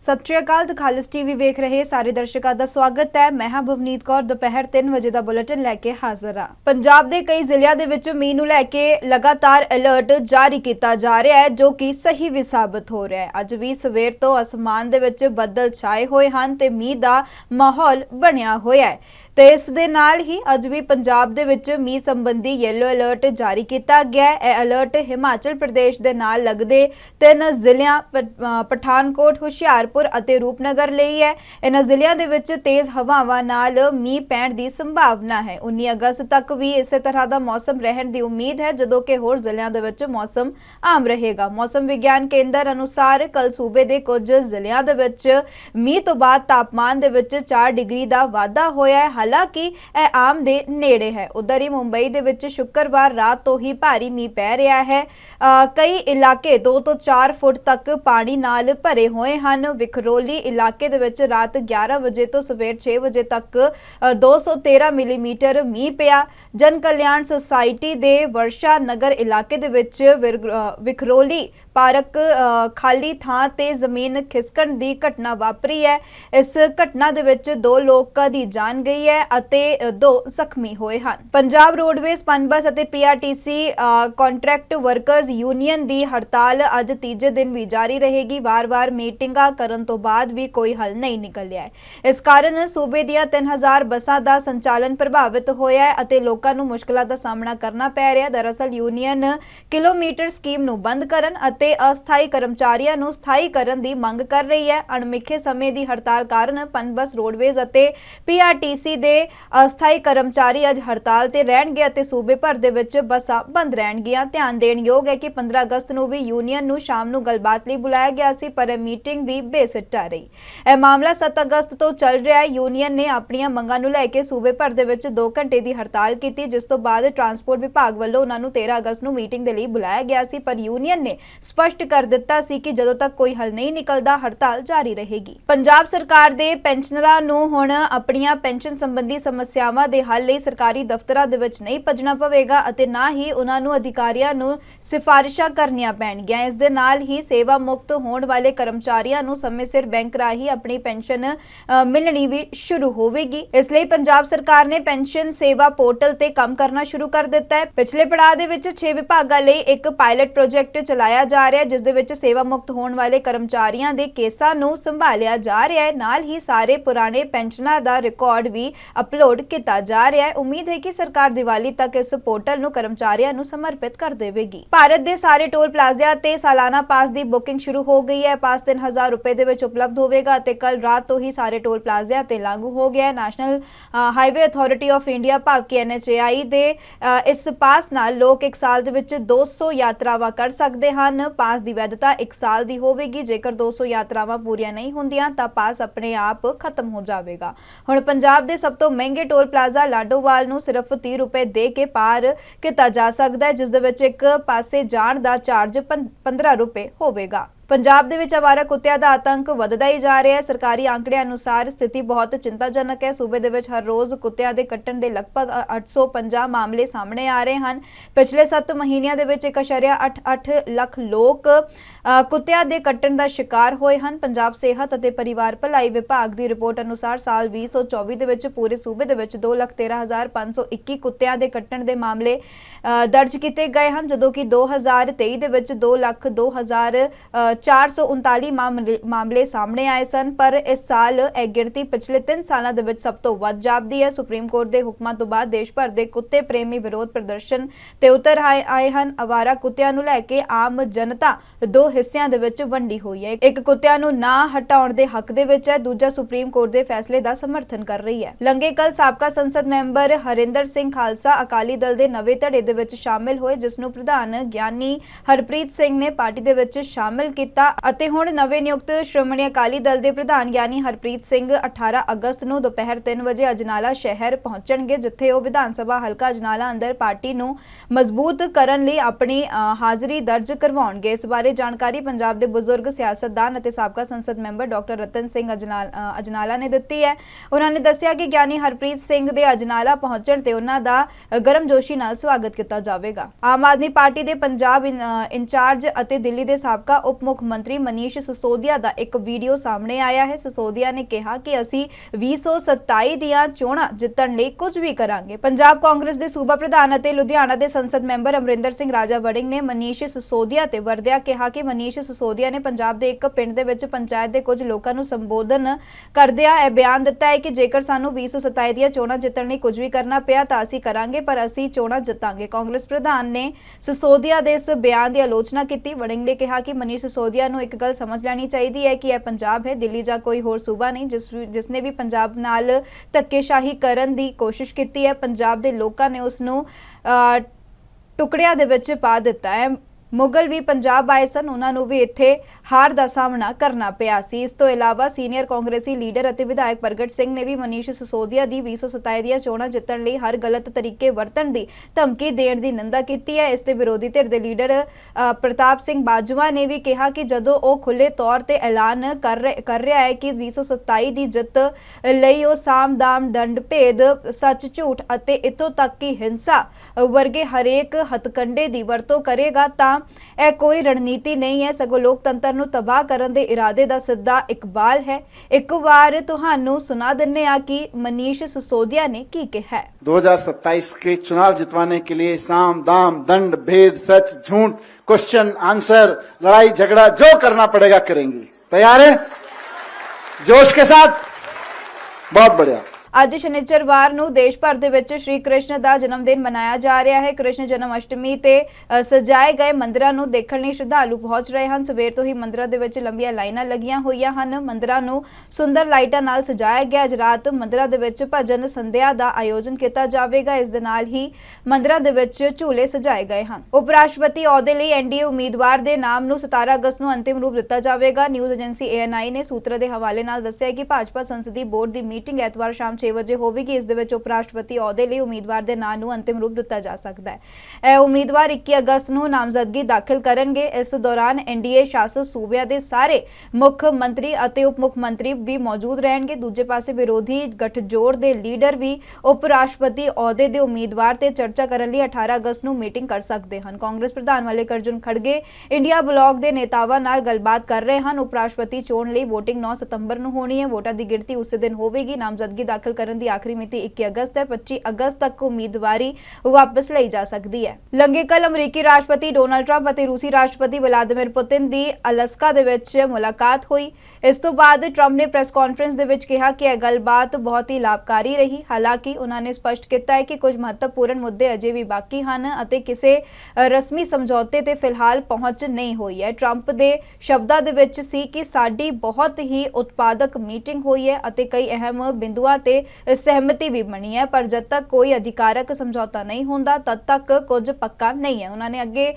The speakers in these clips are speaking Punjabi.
ਸਤਿ ਸ਼੍ਰੀ ਅਕਾਲ, ਦਖਾਲਸ ਟੀਵੀ ਵੇਖ ਰਹੇ ਸਾਰੇ ਦਰਸ਼ਕਾਂ ਦਾ ਸਵਾਗਤ ਹੈ। ਮੈਂ ਹਾਂ ਭਵਨੀਤ ਕੌਰ, ਦੁਪਹਿਰ 3 ਵਜੇ ਦਾ ਬੁਲੇਟਿਨ ਲੈ ਕੇ ਹਾਜ਼ਰ ਹਾਂ। ਪੰਜਾਬ ਦੇ ਕਈ ਜ਼ਿਲ੍ਹਿਆਂ ਦੇ ਵਿੱਚ ਮੀਂਹ ਨੂੰ ਲੈ ਕੇ ਲਗਾਤਾਰ ਅਲਰਟ ਜਾਰੀ ਕੀਤਾ ਜਾ ਰਿਹਾ ਹੈ, ਜੋ ਕਿ ਸਹੀ ਵੀ ਸਾਬਤ ਹੋ ਰਿਹਾ ਹੈ। ਅੱਜ ਵੀ ਸਵੇਰ ਤੋਂ ਅਸਮਾਨ ਦੇ ਵਿੱਚ ਬੱਦਲ ਛਾਏ ਹੋਏ ਹਨ ਤੇ ਮੀਂਹ ਦਾ ਮਾਹੌਲ ਬਣਿਆ ਹੋਇਆ ਹੈ। ਤੇ ਇਸ ਦੇ ਨਾਲ ਹੀ ਅੱਜ ਵੀ ਪੰਜਾਬ ਦੇ ਵਿੱਚ ਮੀਂਹ ਸੰਬੰਧੀ ਯੈਲੋ ਅਲਰਟ ਜਾਰੀ ਕੀਤਾ ਗਿਆ ਹੈ। ਇਹ ਅਲਰਟ ਹਿਮਾਚਲ ਪ੍ਰਦੇਸ਼ ਦੇ ਨਾਲ ਲੱਗਦੇ ਤਿੰਨ ਜ਼ਿਲ੍ਹਿਆਂ ਪਠਾਨਕੋਟ, ਹੁਸ਼ਿਆਰਪੁਰ ਅਤੇ ਰੂਪਨਗਰ ਲਈ ਹੈ। ਇਹਨਾਂ ਜ਼ਿਲ੍ਹਿਆਂ ਦੇ ਵਿੱਚ ਤੇਜ਼ ਹਵਾਵਾਂ ਨਾਲ ਮੀਂਹ ਪੈਣ ਦੀ ਸੰਭਾਵਨਾ ਹੈ। 19 ਅਗਸਤ ਤੱਕ ਵੀ ਇਸੇ ਤਰ੍ਹਾਂ ਦਾ ਮੌਸਮ ਰਹਿਣ ਦੀ ਉਮੀਦ ਹੈ, ਜਦੋਂ ਕਿ ਹੋਰ ਜ਼ਿਲ੍ਹਿਆਂ ਦੇ ਵਿੱਚ ਮੌਸਮ ਆਮ ਰਹੇਗਾ। ਮੌਸਮ ਵਿਗਿਆਨ ਕੇਂਦਰ ਅਨੁਸਾਰ ਕੱਲ ਸੂਬੇ ਦੇ ਕੁਝ ਜ਼ਿਲ੍ਹਿਆਂ ਦੇ ਵਿੱਚ ਮੀਂਹ ਤੋਂ ਬਾਅਦ ਤਾਪਮਾਨ ਦੇ ਵਿੱਚ 4 ਡਿਗਰੀ ਦਾ ਵਾਧਾ ਹੋਇਆ ਹੈ। ਹਾਲਾਂਕਿ ਇਹ ਆਮ ਦੇ ਨੇੜੇ ਹੈ। ਉਧਰ ਹੀ ਮੁੰਬਈ ਦੇ ਵਿੱਚ ਸ਼ੁੱਕਰਵਾਰ ਰਾਤ ਤੋਂ ਹੀ ਭਾਰੀ ਮੀਂਹ ਪੈ ਰਿਹਾ ਹੈ। ਕਈ ਇਲਾਕੇ 2 ਤੋਂ 4 ਫੁੱਟ ਤੱਕ ਪਾਣੀ ਨਾਲ ਭਰੇ ਹੋਏ ਹਨ। ਵਿਖਰੋਲੀ ਇਲਾਕੇ ਦੇ ਵਿੱਚ ਰਾਤ 11 ਵਜੇ ਤੋਂ ਸਵੇਰ 6 ਵਜੇ ਤੱਕ ਅ, 213 ਮਿਲੀਮੀਟਰ ਮੀਂਹ ਪਿਆ। ਜਨ ਕਲਿਆਣ ਸੁਸਾਇਟੀ ਦੇ ਵਰਸ਼ਾ ਨਗਰ ਇਲਾਕੇ ਦੇ ਵਿੱਚ ਵਿਰ- ਅ, ਵਿਖਰੋਲੀ ਪਾਰਕ ਖਾਲੀ ਥਾਂ ਤੇ ਜ਼ਮੀਨ ਖਿਸਕਣ ਦੀ ਘਟਨਾ ਵਾਪਰੀ ਹੈ। ਇਸ ਘਟਨਾ ਦੇ ਵਿੱਚ ਦੋ ਲੋਕਾਂ ਦੀ ਜਾਨ ਗਈ ਹੈ। ਅਤੇ ਦੋ ਜ਼ਖਮੀ ਹੋਏ ਹਨ। ਪੰਜਾਬ ਰੋਡਵੇਜ਼, ਪਨਬਸ ਅਤੇ ਪੀਆਰਟੀਸੀ ਕੰਟਰੈਕਟ ਵਰਕਰਜ਼ ਯੂਨੀਅਨ ਦੀ ਹੜਤਾਲ ਅੱਜ ਤੀਜੇ ਦਿਨ ਵੀ ਜਾਰੀ ਰਹੇਗੀ। ਵਾਰ-ਵਾਰ ਮੀਟਿੰਗਾਂ ਕਰਨ ਤੋਂ ਬਾਅਦ ਵੀ ਕੋਈ ਹੱਲ ਨਹੀਂ ਨਿਕਲਿਆ ਹੈ। ਇਸ ਕਾਰਨ ਸੂਬੇ ਦੀਆਂ 3000 ਬੱਸਾਂ ਦਾ ਸੰਚਾਲਨ ਪ੍ਰਭਾਵਿਤ ਹੋਇਆ ਹੈ ਅਤੇ ਲੋਕਾਂ ਨੂੰ ਮੁਸ਼ਕਲਾਂ ਦਾ ਸਾਹਮਣਾ ਕਰਨਾ ਪੈ ਰਿਹਾ ਦਰਅਸਲ ਯੂਨੀਅਨ ਕਿਲੋਮੀਟਰ ਸਕੀਮ ਨੂੰ ਬੰਦ ਕਰਨ ਅਤੇ ਅਸਥਾਈ ਕਰਮਚਾਰੀਆਂ ਨੂੰ ਸਥਾਈ ਕਰਨ ਦੀ ਮੰਗ ਕਰ ਰਹੀ ਹੈ। ਅਣਮਿੱਥੇ ਸਮੇਂ ਦੀ ਹੜਤਾਲ ਕਾਰਨ ਪਨਬਸ, ਰੋਡਵੇਜ਼ ਅਤੇ ਪੀਆਰਟੀਸੀ ਦੇ ਅਸਥਾਈ ਕਰਮਚਾਰੀ ਅੱਜ ਹੜਤਾਲ ਤੇ ਰਹਿਣਗੇ ਅਤੇ ਸੂਬੇ ਭਰ ਦੇ ਵਿੱਚ ਬੱਸਾਂ ਬੰਦ ਰਹਿਣਗੀਆਂ। ਧਿਆਨ ਦੇਣ ਯੋਗ ਹੈ ਕਿ 15 ਅਗਸਤ ਨੂੰ ਵੀ ਯੂਨੀਅਨ ਨੂੰ ਸ਼ਾਮ ਨੂੰ ਗੱਲਬਾਤ ਲਈ ਬੁਲਾਇਆ ਗਿਆ ਸੀ, ਪਰ ਮੀਟਿੰਗ ਵੀ ਬੇਸਿੱਟਾ ਰਹੀ। ਇਹ ਮਾਮਲਾ 7 ਅਗਸਤ ਤੋਂ ਚੱਲ ਰਿਹਾ ਹੈ। ਯੂਨੀਅਨ ਨੇ ਆਪਣੀਆਂ ਮੰਗਾਂ ਨੂੰ ਲੈ ਕੇ ਸੂਬੇ ਭਰ ਦੇ ਵਿੱਚ 2 ਘੰਟੇ ਦੀ ਹੜਤਾਲ ਕੀਤੀ, ਜਿਸ ਤੋਂ ਬਾਅਦ ਟਰਾਂਸਪੋਰਟ ਵਿਭਾਗ ਵੱਲੋਂ ਉਹਨਾਂ ਨੂੰ 13 ਅਗਸਤ ਨੂੰ ਮੀਟਿੰਗ ਦੇ ਲਈ ਬੁਲਾਇਆ ਗਿਆ ਸੀ, ਪਰ ਯੂਨੀਅਨ ਨੇ ਸਪਸ਼ਟ ਕਰ ਦਿੱਤਾ ਸੀ ਕਿ ਜਦੋਂ ਤੱਕ ਕੋਈ ਹੱਲ ਨਹੀਂ ਨਿਕਲਦਾ, ਹੜਤਾਲ ਜਾਰੀ ਰਹੇਗੀ। ਪੰਜਾਬ ਸਰਕਾਰ ਦੇ ਪੈਨਸ਼ਨਰਾਂ ਨੂੰ ਹੁਣ ਆਪਣੀਆਂ ਪੈਨਸ਼ਨ ਸੰਬੰਧੀ ਸਮੱਸਿਆਵਾਂ ਦੇ ਹੱਲ ਲਈ ਸਰਕਾਰੀ ਦਫ਼ਤਰਾਂ ਦੇ ਵਿੱਚ ਨਹੀਂ ਭੱਜਣਾ ਪਵੇਗਾ ਅਤੇ ਨਾ ਹੀ ਉਹਨਾਂ ਨੂੰ ਅਧਿਕਾਰੀਆਂ ਨੂੰ ਸਿਫਾਰਿਸ਼ਾਂ ਕਰਨੀਆਂ ਪੈਣਗੀਆਂ। ਇਸ ਦੇ ਨਾਲ ਹੀ ਸੇਵਾ ਮੁਕਤ ਹੋਣ ਵਾਲੇ ਕਰਮਚਾਰੀਆਂ ਨੂੰ ਸਮੇਂ ਸਿਰ ਬੈਂਕ ਰਾਹੀਂ ਆਪਣੀ ਪੈਨਸ਼ਨ ਮਿਲਣੀ ਵੀ ਸ਼ੁਰੂ ਹੋਵੇਗੀ। ਇਸ ਲਈ ਪੰਜਾਬ ਸਰਕਾਰ ਨੇ ਪੈਨਸ਼ਨ ਸੇਵਾ ਪੋਰਟਲ ਤੇ ਕੰਮ ਕਰਨਾ ਸ਼ੁਰੂ ਕਰ ਦਿੱਤਾ ਹੈ। ਪਿਛਲੇ ਪੜਾਅ ਦੇ ਵਿੱਚ 6 ਵਿਭਾਗਾਂ ਲਈ ਇੱਕ ਪਾਇਲਟ ਪ੍ਰੋਜੈਕਟ ਚਲਾਇਆ ਜਾ ਰਿਹਾ ਹੈ, ਜਿਸ ਦੇ ਵਿੱਚ ਸੇਵਾ ਮੁਕਤ ਹੋਣ ਵਾਲੇ ਕਰਮਚਾਰੀਆਂ ਦੇ ਕੇਸਾਂ ਨੂੰ ਸੰਭਾਲਿਆ ਜਾ ਰਿਹਾ ਹੈ। ਨਾਲ ਹੀ ਸਾਰੇ ਪੁਰਾਣੇ ਪੈਨਸ਼ਨਾਂ ਦਾ ਰਿਕਾਰਡ ਵੀ ਅਪਲੋਡ ਕੀਤਾ ਜਾ ਰਿਹਾ ਹੈ। ਉਮੀਦ ਹੈ ਕਿ ਸਰਕਾਰ ਦੀਵਾਲੀ ਤੱਕ ਇਸ ਪੋਰਟਲ ਨੂੰ ਕਰਮਚਾਰੀਆਂ ਨੂੰ ਸਮਰਪਿਤ ਕਰ ਦੇਵੇਗੀ। ਭਾਰਤ ਦੇ ਸਾਰੇ ਟੋਲ ਪਲਾਜ਼ਿਆਂ ਤੇ ਸਾਲਾਨਾ ਪਾਸ ਦੀ ਬੁਕਿੰਗ ਸ਼ੁਰੂ ਹੋ ਗਈ ਹੈ। ਪਾਸ 3000 ਰੁਪਏ ਦੇ ਵਿੱਚ ਉਪਲਬਧ ਹੋਵੇਗਾ ਅਤੇ ਕੱਲ ਰਾਤ ਤੋਂ ਹੀ ਸਾਰੇ ਟੋਲ ਪਲਾਜ਼ਿਆਂ ਤੇ ਲਾਗੂ ਹੋ ਗਿਆ ਹੈ। National highway authority of India ਭਾਵ ਕਿ NHAI ਦੇ ਇਸ ਪਾਸ ਨਾਲ ਲੋਕ ਇੱਕ ਸਾਲ ਦੇ ਵਿੱਚ 200 ਯਾਤਰਾਵਾਂ ਕਰ ਸਕਦੇ ਹਨ। ਪਾਸ ਦੀ ਵੈਧਤਾ 1 ਸਾਲ ਦੀ ਹੋਵੇਗੀ। ਜੇਕਰ 200 ਯਾਤਰਾਵਾਂ ਪੂਰੀਆਂ ਨਹੀਂ ਹੁੰਦੀਆਂ ਤਾਂ ਪਾਸ ਆਪਣੇ ਆਪ ਖਤਮ ਹੋ ਜਾਵੇਗਾ। ਹੁਣ ਪੰਜਾਬ ਦੇ ਸਭ ਤੋਂ ਮਹਿੰਗੇ ਟੋਲ ਪਲਾਜ਼ਾ ਲਾਡੋਵਾਲ ਨੂੰ ਸਿਰਫ 30 ਰੁਪਏ ਦੇ ਕੇ ਪਾਰ ਕੀਤਾ ਜਾ ਸਕਦਾ ਹੈ, ਜਿਸ ਦੇ ਵਿੱਚ ਇੱਕ ਪਾਸੇ ਜਾਣ ਦਾ ਚਾਰਜ 15 ਰੁਪਏ ਹੋਵੇਗਾ। ਪੰਜਾਬ ਦੇ ਵਿੱਚ ਆਵਾਰਾ ਕੁੱਤਿਆਂ ਦਾ ਆਤੰਕ ਵੱਧਦਾ ਹੀ ਜਾ ਰਿਹਾ ਹੈ। ਸਰਕਾਰੀ ਆંકੜਿਆਂ ਅਨੁਸਾਰ ਸਥਿਤੀ ਬਹੁਤ ਚਿੰਤਾਜਨਕ ਹੈ। ਸੂਬੇ ਦੇ ਵਿੱਚ ਹਰ ਰੋਜ਼ ਕੁੱਤਿਆਂ ਦੇ ਕੱਟਣ ਦੇ ਲਗਭਗ ਅ, 850 ਮਾਮਲੇ ਸਾਹਮਣੇ ਆ ਰਹੇ ਹਨ। ਪਿਛਲੇ 7 ਮਹੀਨਿਆਂ ਦੇ ਵਿੱਚ 1.88 ਲੱਖ ਲੋਕ ਕੁੱਤਿਆਂ ਦੇ ਕੱਟਣ ਦਾ ਸ਼ਿਕਾਰ ਹੋਏ ਹਨ। ਪੰਜਾਬ ਸਿਹਤ ਅਤੇ ਪਰਿਵਾਰ ਭਲਾਈ ਵਿਭਾਗ ਦੀ ਰਿਪੋਰਟ ਅਨੁਸਾਰ ਸਾਲ 2024 ਦੇ ਵਿੱਚ ਪੂਰੇ ਸੂਬੇ ਦੇ ਵਿੱਚ 213521 ਕੁੱਤਿਆਂ ਦੇ ਕੱਟਣ ਦੇ ਮਾਮਲੇ ਦਰਜ ਕੀਤੇ ਗਏ ਹਨ। ਜਦੋਂ ਕਿ 2023 ਦੇ ਵਿੱਚ 2 ਲੱਖ 2000 ਅ, 439 ਮਾਮਲੇ ਮਾਮਲੇ ਸਾਹਮਣੇ ਆਏ ਸਨ, ਪਰ ਇਸ ਸਾਲ ਇਹ ਗਿਣਤੀ ਪਿਛਲੇ 3 ਸਾਲਾਂ ਦੇ ਵਿੱਚ ਸਭ ਤੋਂ ਵੱਧ ਜਾਪਦੀ ਹੈ। ਸੁਪਰੀਮ ਕੋਰਟ ਦੇ ਹੁਕਮਾਂ ਤੋਂ ਬਾਅਦ ਦੇਸ਼ ਭਰ ਦੇ ਕੁੱਤੇ ਪ੍ਰੇਮੀ ਵਿਰੋਧ ਪ੍ਰਦਰਸ਼ਨ ਤੇ ਉਤਰ ਆਏ ਹਨ। ਅਵਾਰਾ ਕੁੱਤਿਆਂ ਨੂੰ ਲੈ ਕੇ ਆਮ ਜਨਤਾ ਦੋ ਹਿੱਸਿਆਂ ਦੇ ਵਿੱਚ ਵੰਡੀ ਹੋਈ ਹੈ। ਇੱਕ ਕੁੱਤਿਆਂ ਨੂੰ ਨਾ ਹਟਾਉਣ ਦੇ ਹੱਕ ਦੇ ਵਿੱਚ ਹੈ, ਦੂਜਾ ਸੁਪਰੀਮ ਕੋਰਟ ਦੇ ਫੈਸਲੇ ਦਾ ਸਮਰਥਨ ਕਰ ਰਹੀ ਹੈ। ਲੰਗੇ ਕੱਲ ਸਾਬਕਾ ਸੰਸਦ ਮੈਂਬਰ ਹਰਿੰਦਰ ਸਿੰਘ ਖਾਲਸਾ ਅਕਾਲੀ ਦਲ ਦੇ ਨਵੇਂ ਧੜੇ ਦੇ ਵਿੱਚ ਸ਼ਾਮਿਲ ਹੋਏ, ਜਿਸ ਨੂੰ ਪ੍ਰਧਾਨ ਗਿਆਨੀ ਹਰਪ੍ਰੀਤ ਸਿੰਘ ਨੇ ਪਾਰਟੀ ਦੇ ਵਿੱਚ ਸ਼ਾਮਿਲ ਕੀਤਾ। ਅਤੇ ਹੁਣ ਨਵੇਂ ਨਿਯੁਕਤ ਸ਼੍ਰੋਮਣੀ ਅਕਾਲੀ ਦਲ ਦੇ ਪ੍ਰਧਾਨ ਗਿਆਨੀ ਹਰਪ੍ਰੀਤ ਸਿੰਘ 18 ਅਗਸਤ ਨੂੰ ਦੁਪਹਿਰ 3 ਵਜੇ ਅਜਨਾਲਾ ਸ਼ਹਿਰ ਪਹੁੰਚਣਗੇ ਜਿੱਥੇ ਉਹ ਵਿਧਾਨ ਸਭਾ ਹਲਕਾ ਅਜਨਾਲਾ ਅੰਦਰ ਪਾਰਟੀ ਨੂੰ ਮਜ਼ਬੂਤ ਕਰਨ ਲਈ ਆਪਣੀ ਹਾਜ਼ਰੀ ਦਰਜ ਕਰਵਾਉਣਗੇ। ਇਸ ਬਾਰੇ ਜਾਣਕਾਰੀ ਪੰਜਾਬ ਦੇ ਬਜ਼ੁਰਗ ਸਿਆਸਤਦਾਨ ਅਤੇ ਸਾਬਕਾ ਸੰਸਦ ਮੈਂਬਰ ਡਾਕਟਰ ਰਤਨ ਸਿੰਘ ਅਜਨਾਲ ਅਜਨਾਲਾ ਨੇ ਦਿੱਤੀ ਹੈ। ਉਹਨਾਂ ਨੇ ਦੱਸਿਆ ਕਿ ਗਿਆਨੀ ਹਰਪ੍ਰੀਤ ਸਿੰਘ ਦੇ ਅਜਨਾਲਾ ਪਹੁੰਚਣ ਤੇ ਉਹਨਾਂ ਦਾ ਅ, ਗਰਮਜੋਸ਼ੀ ਨਾਲ ਸਵਾਗਤ ਕੀਤਾ ਜਾਵੇਗਾ। ਆਮ ਆਦਮੀ ਪਾਰਟੀ ਦੇ ਪੰਜਾਬ ਇੰਚਾਰਜ ਅਤੇ ਦਿੱਲੀ ਦੇ ਸਾਬਕਾ ਉਪ ਮੁੱਖ ਮੁੱਖ ਮੰਤਰੀ ਮਨੀਸ਼ ਸਿਸੋਦੀਆ ਦਾ ਇੱਕ ਵੀਡੀਓ ਸਾਹਮਣੇ ਆਇਆ ਹੈ। ਸਿਸੋਦੀਆ ਨੇ ਕਿਹਾ ਕਿ ਅਸੀਂ 2027 ਦੀਆਂ ਚੋਣਾਂ ਜਿੱਤਣ ਲਈ ਕੁਝ ਵੀ ਕਰਾਂਗੇ। ਪੰਜਾਬ ਕਾਂਗਰਸ ਦੇ ਸੂਬਾ ਪ੍ਰਧਾਨ ਅਤੇ ਲੁਧਿਆਣਾ ਦੇ ਸੰਸਦ ਮੈਂਬਰ ਅਮਰਿੰਦਰ ਸਿੰਘ ਰਾਜਾ ਵੜਿੰਗ ਨੇ ਮਨੀਸ਼ ਸਿਸੋਦੀਆ ਤੇ ਵਰਦਿਆ ਕਿਹਾ ਕਿ ਮਨੀਸ਼ ਸਿਸੋਦੀਆ ਨੇ ਪੰਜਾਬ ਦੇ ਇੱਕ ਪਿੰਡ ਦੇ ਵਿੱਚ ਪੰਚਾਇਤ ਦੇ ਕੁਝ ਲੋਕਾਂ ਨੂੰ ਸੰਬੋਧਨ ਕਰਦਿਆਂ ਇਹ ਬਿਆਨ ਦਿੱਤਾ ਹੈ ਕਿ ਜੇਕਰ ਸਾਨੂੰ 2027 ਦੀਆਂ ਚੋਣਾਂ ਜਿੱਤਣ ਲਈ ਕੁਝ ਵੀ ਕਰਨਾ ਪਿਆ ਤਾਂ ਅਸੀਂ ਕਰਾਂਗੇ, ਪਰ ਅਸੀਂ ਚੋਣਾਂ ਜਿੱਤਾਂਗੇ। ਕਾਂਗਰਸ ਪ੍ਰਧਾਨ ਨੇ ਸਿਸੋਦੀਆ ਦੇ ਇਸ ਬਿਆਨ ਦੀ ਆਲੋਚਨਾ ਕੀਤੀ। ਵੜਿੰਗ ਨੇ ਕਿਹਾ ਕਿ ਮਨੀਸ਼ ਸਿਸੋਦੀਆ ਨੂੰ ਇੱਕ ਗੱਲ ਸਮਝ ਲੈਣੀ ਚਾਹੀਦੀ ਹੈ ਕਿ ਇਹ ਪੰਜਾਬ ਹੈ ਦਿੱਲੀ ਜਾਂ ਕੋਈ ਹੋਰ ਸੂਬਾ ਨਹੀਂ ਜਿਸ ਜਿਸਨੇ ਵੀ ਪੰਜਾਬ ਨਾਲ ਧੱਕੇਸ਼ਾਹੀ ਕਰਨ ਦੀ ਕੋਸ਼ਿਸ਼ ਕੀਤੀ ਹੈ ਪੰਜਾਬ ਦੇ ਲੋਕਾਂ ਨੇ ਉਸ ਨੂੰ ਅਹ, ਟੁਕੜਿਆਂ ਦੇ ਵਿੱਚ ਪਾ ਦਿੱਤਾ ਹੈ। ਮੁਗਲ ਵੀ ਪੰਜਾਬ ਆਏ ਸਨ ਉਹਨਾਂ ਨੂੰ ਵੀ ਇੱਥੇ ਹਾਰ ਦਾ ਸਾਹਮਣਾ ਕਰਨਾ ਪਿਆ ਸੀ। ਇਸ ਤੋਂ ਇਲਾਵਾ ਸੀਨੀਅਰ ਕਾਂਗਰਸੀ ਲੀਡਰ ਅਤੇ ਵਿਧਾਇਕ ਪ੍ਰਗਟ ਸਿੰਘ ਨੇ ਵੀ ਮਨੀਸ਼ ਸਿਸੋਦੀਆ ਦੀ 2027 ਦੀਆਂ ਚੋਣਾਂ ਜਿੱਤਣ ਲਈ ਹਰ ਗਲਤ ਤਰੀਕੇ ਵਰਤਣ ਦੀ ਧਮਕੀ ਦੇਣ ਦੀ ਨਿੰਦਾ ਕੀਤੀ ਹੈ। ਇਸ ਤੇ ਵਿਰੋਧੀ ਧਿਰ ਦੇ ਲੀਡਰ ਪ੍ਰਤਾਪ ਸਿੰਘ ਬਾਜਵਾ ਨੇ ਵੀ ਕਿਹਾ ਕਿ ਜਦੋਂ ਉਹ ਖੁੱਲੇ ਤੌਰ ਤੇ ਐਲਾਨ ਕਰ ਰਿਹਾ ਹੈ ਕਿ 2027 ਦੀ ਜਿੱਤ ਲਈ ਉਹ ਸਾਮ ਦਾਮ ਦੰਡ ਭੇਦ, ਸੱਚ ਝੂਠ ਅਤੇ ਇਤੋਂ ਤੱਕ ਕਿ ਹਿੰਸਾ ਵਰਗੇ ਹਰੇਕ ਹਥਕੰਡੇ ਦੀ ਵਰਤੋਂ ਕਰੇਗਾ ਤਾਂ ਇਹ ਕੋਈ ਰਣਨੀਤੀ ਨਹੀਂ ਹੈ। ਸਗੋਂ ਲੋਕਤੰਤਰ ਨੂੰ ਤਬਾਹ ਕਰਨ ਦੇ ਇਰਾਦੇ ਦਾ ਸਿੱਧਾ ਇਕਬਾਲ ਹੈ ਇੱਕ ਵਾਰ ਤੁਹਾਨੂੰ ਸੁਣਾ ਦਿੰਨੇ ਆ ਕਿ ਮਨੀਸ਼ ਸਿਸੋਦੀਆ ਨੇ ਕੀ ਕਿਹਾ ਹੈ 2027 के चुनाव जितवाने के लिए साम दाम दंड भेद सच झूठ क्वेश्चन आंसर लड़ाई झगड़ा जो करना पड़ेगा करेंगे तैयार है जोश के साथ बहुत बढ़िया ਅੱਜ ਸ਼ਨੀਚਰਵਾਰ ਨੂੰ ਦੇਸ਼ ਭਰ ਦੇ ਵਿੱਚ ਸ਼੍ਰੀ ਕ੍ਰਿਸ਼ਨ ਦਾ ਜਨਮ ਦਿਨ ਮਨਾਇਆ ਜਾ ਰਿਹਾ ਹੈ। ਕ੍ਰਿਸ਼ਨ ਜਨਮ ਅਸ਼ਟਮੀ ਤੇ ਸਜਾਏ ਗਏ ਮੰਦਰਾਂ ਨੂੰ ਦੇਖਣ ਲਈ ਸ਼ਰਧਾਲੂ ਪਹੁੰਚ ਰਹੇ ਹਨ। ਸਵੇਰ ਤੋਂ ਹੀ ਮੰਦਰਾਂ ਦੇ ਵਿੱਚ ਲੰਬੀਆਂ ਲਾਈਨਾਂ ਲੱਗੀਆਂ ਹੋਈਆਂ ਹਨ। ਮੰਦਰਾਂ ਨੂੰ ਸੁੰਦਰ ਲਾਈਟਾਂ ਨਾਲ ਸਜਾਇਆ ਗਿਆ। ਅੱਜ ਰਾਤ ਮੰਦਰਾਂ ਦੇ ਵਿੱਚ ਭਜਨ ਸੰਧਿਆ ਦਾ ਆਯੋਜਨ ਕੀਤਾ ਜਾਵੇਗਾ। ਇਸ ਦੇ ਨਾਲ ਹੀ ਮੰਦਰਾਂ ਦੇ ਵਿੱਚ ਝੂਲੇ ਸਜਾਏ ਗਏ ਹਨ। ਉਪ ਰਾਸ਼ਟਰਪਤੀ ਅਹੁਦੇ ਲਈ ਐਨਡੀਏ ਉਮੀਦਵਾਰ ਦੇ ਨਾਮ ਨੂੰ 17 ਅਗਸਤ ਨੂੰ ਅੰਤਿਮ ਰੂਪ ਦਿੱਤਾ ਜਾਵੇਗਾ। ਨਿਊਜ਼ ਏਜੰਸੀ ਏਐਨਆਈ ਨੇ ਸੂਤਰ ਦੇ ਹਵਾਲੇ ਨਾਲ ਦੱਸਿਆ ਕਿ ਭਾਜਪਾ ਸੰਸਦੀ ਬੋਰਡ ਦੀ ਮੀਟਿੰਗ ਐਤਵਾਰ ਸ਼ਾਮ 6 ਵਜੇ ਹੋਵੇਗੀ, ਇਸ ਦੇ ਵਿੱਚ ਉਪ ਰਾਸ਼ਟਰਪਤੀ ਅਹੁਦੇ ਲਈ ਉਮੀਦਵਾਰ ਦੇ ਨਾਂ ਨੂੰ ਅੰਤਿਮ ਰੂਪ ਦਿੱਤਾ ਜਾ ਸਕਦਾ ਹੈ। ਇਹ ਉਮੀਦਵਾਰ 21 ਅਗਸਤ ਨੂੰ ਨਾਮਜ਼ਦਗੀ ਦਾਖਲ ਕਰਨਗੇ। ਇਸ ਦੌਰਾਨ ਐਨਡੀਏ ਸ਼ਾਸਤ ਸੂਬਿਆਂ ਦੇ ਸਾਰੇ ਮੁੱਖ ਮੰਤਰੀ ਅਤੇ ਉਪ ਮੁੱਖ ਮੰਤਰੀ ਵੀ ਮੌਜੂਦ ਰਹਿਣਗੇ। ਦੂਜੇ ਪਾਸੇ ਵਿਰੋਧੀ ਗੱਠਜੋੜ ਦੇ ਲੀਡਰ ਵੀ ਉਪ ਰਾਸ਼ਟਰਪਤੀ ਅਹੁਦੇ ਦੇ ਉਮੀਦਵਾਰ ਤੇ ਚਰਚਾ ਕਰਨ ਲਈ 18 ਅਗਸਤ ਨੂੰ ਮੀਟਿੰਗ ਕਰ ਸਕਦੇ ਹਨ। ਕਾਂਗਰਸ ਪ੍ਰਧਾਨ Mallikarjun Kharge India bloc ਦੇ ਨੇਤਾਵਾਂ ਨਾਲ ਗੱਲਬਾਤ ਕਰ ਰਹੇ ਹਨ। ਉਪ ਰਾਸ਼ਟਰਪਤੀ ਚੋਣ ਲਈ VOTING 9 ਸਤੰਬਰ ਨੂੰ ਹੋਣੀ ਹੈ। ਵੋਟਾਂ ਦੀ ਗਿਣਤੀ ਉਸੇ ਦਿਨ ਹੋਵੇਗੀ। ਨਾਮਜ਼ਦਗੀ ਦਾਖਲ ਕਰਨ ਦੀ ਆਖਰੀ ਮਿਤੀ 21 ਅਗਸਤ ਹੈ। 25 ਅਗਸਤ ਤੱਕ ਉਮੀਦਵਾਰੀ ਵਾਪਸ ਲਈ ਜਾ ਸਕਦੀ ਹੈ। ਲੰਘੇ ਕੱਲ ਅਮਰੀਕੀ ਰਾਸ਼ਟਰਪਤੀ ਡੋਨਾਲਡ ਟਰੰਪ ਅਤੇ ਰੂਸੀ ਰਾਸ਼ਟਰਪਤੀ ਵਲਾਦੀਮਿਰ ਪੁਤਿਨ ਦੀ ਅਲਸਕਾ ਦੇ ਵਿੱਚ ਮੁਲਾਕਾਤ ਹੋਈ। ਇਸ ਤੋਂ ਬਾਅਦ ਟਰੰਪ ਨੇ ਪ੍ਰੈਸ ਕਾਨਫਰੰਸ ਦੇ ਵਿੱਚ ਕਿਹਾ ਕਿ ਇਹ ਗੱਲਬਾਤ ਬਹੁਤ ਹੀ ਲਾਭਕਾਰੀ ਰਹੀ। ਹਾਲਾਂਕਿ ਉਹਨਾਂ ਨੇ ਸਪਸ਼ਟ ਕੀਤਾ ਹੈ ਕਿ ਕੁਝ ਮਹੱਤਵਪੂਰਨ ਮੁੱਦੇ ਅਜੇ ਵੀ ਬਾਕੀ ਹਨ ਅਤੇ ਕਿਸੇ ਰਸਮੀ ਸਮਝੌਤੇ ਤੇ ਫਿਲਹਾਲ ਪਹੁੰਚ ਨਹੀਂ ਹੋਈ ਹੈ। ਟਰੰਪ ਦੇ ਸ਼ਬਦਾਂ ਦੇ ਵਿੱਚ ਸੀ ਕਿ ਸਾਡੀ ਬਹੁਤ ਹੀ ਉਤਪਾਦਕ ਮੀਟਿੰਗ ਹੋਈ ਹੈ ਅਤੇ ਕਈ ਅਹਿਮ ਬਿੰਦੂਆਂ ਤੇ ਸਹਿਮਤੀ ਵੀ ਬਣੀ ਹੈ, ਪਰ ਜਦ ਤੱਕ ਕੋਈ ਅਧਿਕਾਰਕ ਸਮਝੌਤਾ ਨਹੀਂ ਹੁੰਦਾ, ਤਦ ਤੱਕ ਕੁਝ ਪੱਕਾ ਨਹੀਂ ਹੈ। ਉਹਨਾਂ ਨੇ ਅੱਗੇ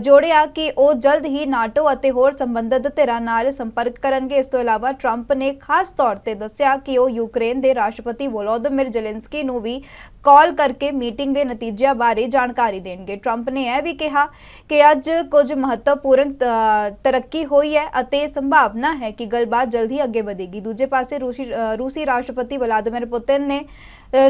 ਜੋੜਿਆ ਕਿ ਉਹ ਜਲਦ ਹੀ ਨਾਟੋ ਅਤੇ ਹੋਰ ਸੰਬੰਧਿਤ ਧਿਰਾਂ ਨਾਲ ਸੰਪਰਕ ਕਰਨਗੇ। ਇਸ ਤੋਂ ਇਲਾਵਾ ਟਰੰਪ ਨੇ ਖਾਸ ਤੌਰ ਤੇ ਦੱਸਿਆ ਕਿ ਉਹ ਯੂਕਰੇਨ ਦੇ ਰਾਸ਼ਟਰਪਤੀ ਵੋਲੋਦੀਮਿਰ ਜ਼ੈਲੈਂਸਕੀ ਨੂੰ ਵੀ ਕਾਲ ਕਰਕੇ ਮੀਟਿੰਗ ਦੇ ਨਤੀਜਿਆਂ ਬਾਰੇ ਜਾਣਕਾਰੀ ਦੇਣਗੇ। ਟਰੰਪ ਨੇ ਇਹ ਵੀ ਕਿਹਾ ਕਿ ਅੱਜ ਕੁਝ ਮਹੱਤਵਪੂਰਨ ਅ, ਤਰੱਕੀ ਹੋਈ ਹੈ ਅਤੇ ਸੰਭਾਵਨਾ ਹੈ ਕਿ ਗੱਲਬਾਤ ਜਲਦੀ ਅੱਗੇ ਵਧੇਗੀ। ਦੂਜੇ ਪਾਸੇ ਰੂਸੀ ਰੂਸੀ ਰਾਸ਼ਟਰਪਤੀ ਵਲਾਦੀਮਿਰ ਪੁਤਿਨ ਨੇ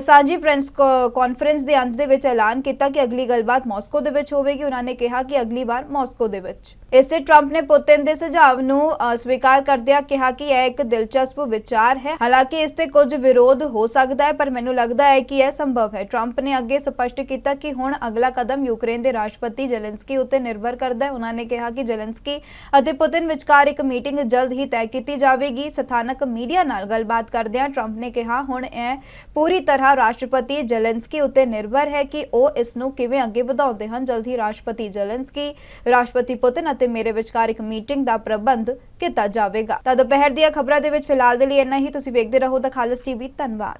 ਸਾਂਝੀ ਪ੍ਰੈਸ ਕਾਨਫਰੰਸ ਦੇ ਅੰਤ ਦੇ ਵਿੱਚ ਐਲਾਨ ਕੀਤਾ ਕਿ ਅਗਲੀ ਗੱਲਬਾਤ ਮਾਸਕੋ ਦੇ ਵਿੱਚ ਹੋਵੇਗੀ। ਉਹਨਾਂ ਨੇ ਕਿਹਾ ਕਿ ਅਗਲੀ ਵਾਰ ਮਾਸਕੋ ਦੇ ਵਿੱਚ। ਇਸੇ ਟਰੰਪ ਨੇ ਪੁਤਿਨ ਦੇ ਸੁਝਾਅ ਨੂੰ ਸਵੀਕਾਰ ਕਰਦਿਆਂ ਕਿਹਾ ਕਿ ਇਹ ਇੱਕ ਦਿਲਚਸਪ ਵਿਚਾਰ ਹੈ। ਹਾਲਾਂਕਿ ਇਸ ਤੇ ਕੁਝ ਵਿਰੋਧ ਹੋ ਸਕਦਾ ਹੈ, ਪਰ ਮੈਨੂੰ ਲੱਗਦਾ ਹੈ ਕਿ ਇਹ ਸੰਭਵ ਹੈ। ਟਰੰਪ ਨੇ ਅੱਗੇ ਸਪਸ਼ਟ ਕੀਤਾ ਕਿ ਹੁਣ ਅਗਲਾ ਕਦਮ ਯੂਕਰੇਨ ਦੇ ਰਾਸ਼ਟਰਪਤੀ ਜ਼ੈਲੈਂਸਕੀ ਉੱਤੇ ਨਿਰਭਰ ਕਰਦਾ ਹੈ। ਉਹਨਾਂ ਨੇ ਕਿਹਾ ਕਿ ਜ਼ੈਲੈਂਸਕੀ ਅਤੇ ਪੁਤਿਨ ਵਿਚਕਾਰ ਇੱਕ ਮੀਟਿੰਗ ਜਲਦ ਹੀ ਤੈਅ ਕੀਤੀ ਜਾਵੇਗੀ। ਸਥਾਨਕ ਮੀਡੀਆ ਨਾਲ ਗੱਲਬਾਤ ਕਰਦਿਆਂ ਟਰੰਪ ਨੇ ਕਿਹਾ, ਹੁਣ ਇਹ ਪੂਰੀ ਤਰ੍ਹਾਂ ਰਾਸ਼ਟਰਪਤੀ ਜ਼ੈਲੈਂਸਕੀ ਉੱਤੇ ਨਿਰਭਰ ਹੈ ਕਿ ਉਹ ਇਸ ਨੂੰ ਕਿਵੇਂ ਅੱਗੇ ਵਧਾਉਂਦੇ ਹਨ। ਜਲਦੀ ਰਾਸ਼ਟਰਪਤੀ ਜ਼ੈਲੈਂਸਕੀ, ਰਾਸ਼ਟਰਪਤੀ ਪੁਤਿਨ ਅਤੇ ਮੇਰੇ ਵਿਚਕਾਰ ਇੱਕ ਮੀਟਿੰਗ ਦਾ ਪ੍ਰਬੰਧ ਕੀਤਾ ਜਾਵੇਗਾ। ਤਾਂ ਦੁਪਹਿਰ ਦੀਆਂ ਖਬਰਾਂ ਦੇ ਵਿੱਚ ਫਿਲਹਾਲ ਦੇ ਲਈ ਇੰਨਾ ਹੀ। ਤੁਸੀਂ ਵੇਖਦੇ ਰਹੋ ਦ ਖਾਲਸ ਟੀਵੀ। ਧੰਨਵਾਦ।